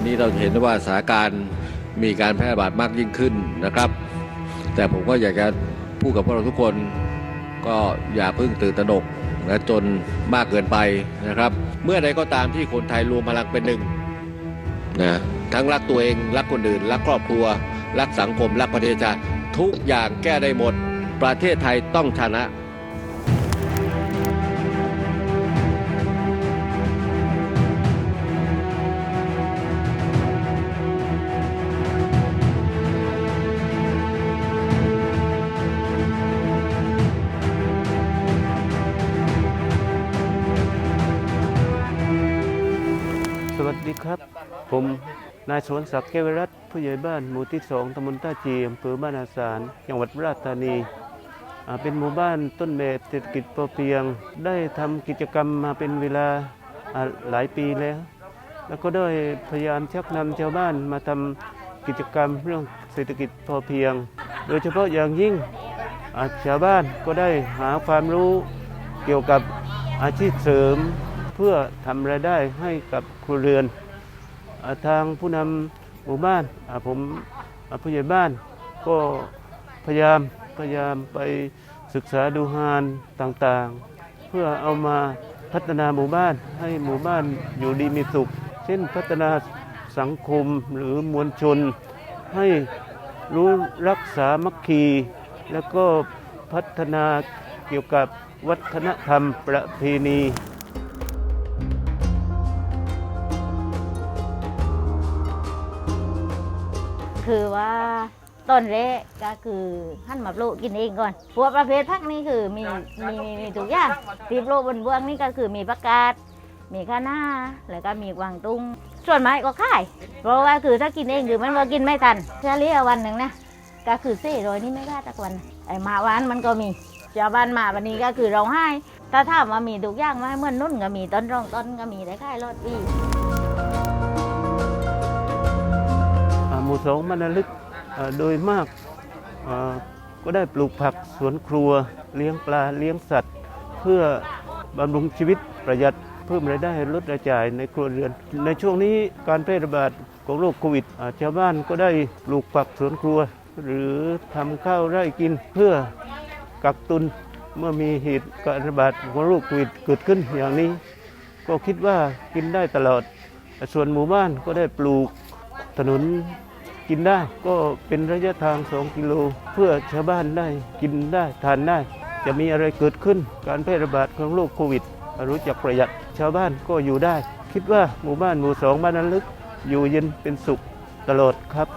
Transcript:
วันนี้เราเห็นว่าสถานการณ์มีการแพร่ระบาดมากยิ่งขึ้นนะครับ แต่ผมก็อยากจะพูดกับพวกเราทุกคนก็อย่าเพิ่งตื่นตระหนกและจนมากเกินไปนะครับ เมื่อใดก็ตามที่คนไทยรวมพลังเป็นหนึ่งนะทั้งรักตัวเองรักคนอื่น รักครอบครัว รักสังคม รักประเทศชาติทุกอย่างแก้ได้หมด ประเทศไทยต้องชนะ ดีครับ ผมนายสวนศักดิ์แก้วรัตผู้ใหญ่บ้านหมู่ที่สองตำบลท่าจีอำเภอบ้านอาสารจังหวัดราชธานีเป็นหมู่บ้านต้นแบบเศรษฐกิจพอเพียง ได้ทำกิจกรรมมาเป็นเวลาหลายปีแล้ว แล้วก็ได้พยายามชักนำชาวบ้านมาทำกิจกรรมเรื่องเศรษฐกิจพอเพียง โดยเฉพาะอย่างยิ่งชาวบ้านก็ได้หาความรู้เกี่ยวกับอาชีพเสริม พื่อทำรายได้ให้กับครัวเรือนทางผู้นำหมู่บ้านผมผู้ใหญ่บ้านก็พยายามพยายามไปศึกษาดูงานต่างๆ เพื่อเอามาพัฒนาหมู่บ้านให้หมู่บ้านอยู่ดีมีสุข เช่นพัฒนาสังคมหรือมวลชน ให้รู้รักษามัคคี แล้วก็พัฒนาเกี่ยวกับวัฒนธรรมประเพณี คือว่าต้นแรกก็คือหั่นมาปลูกกินเองก่อนพวกประเภทผักนี่คือมีมีมีมีทุกอย่างที่ปลูกบนเบื้องนี่ก็คือมีผักกาดมีคะน้าแล้วก็มีกวางตุ้งส่วนไม้ก็ขาย เพราะว่าคือถ้ากินเองคือมันว่ากินไม่ทันเฉลี่ยวันหนึ่งนะก็คือสี่ร้อยนี่ไม่ได้ตักวันไอ้มาวันมันก็มีชาวบ้านมาวันนี้ก็คือเราให้ถ้าถามว่ามีทุกอย่างไหมเมื่อนนุ่นก็มีต้นรองต้นก็มีได้ขายรอดปี สองมานลึกโดยมากก็ได้ปลูกผักสวนครัวเลี้ยงปลาเลี้ยงสัตว์ เพื่อบำรุงชีวิตประหยัดเพิ่มรายได้ลดรายจ่ายในครัวเรือน ในช่วงนี้การแพร่ระบาดของโรคโควิดชาวบ้านก็ได้ปลูกผักสวนครัว หรือทำข้าวไร่กินเพื่อกักตุนเมื่อมีเหตุการระบาดของโรคโควิดเกิดขึ้นอย่างนี้ ก็คิดว่ากินได้ตลอด ส่วนหมู่บ้านก็ได้ปลูกถนน กินได้ ก็เป็นระยะทาง 2 กิโล เพื่อชาวบ้านได้กินได้ทานได้ จะมีอะไรเกิดขึ้นการแพร่ระบาดของโรคโควิด รู้จักประหยัดชาวบ้านก็อยู่ได้ คิดว่าหมู่บ้านหมู่สองบ้านนั้นลึก อยู่เย็นเป็นสุขตลอดครับ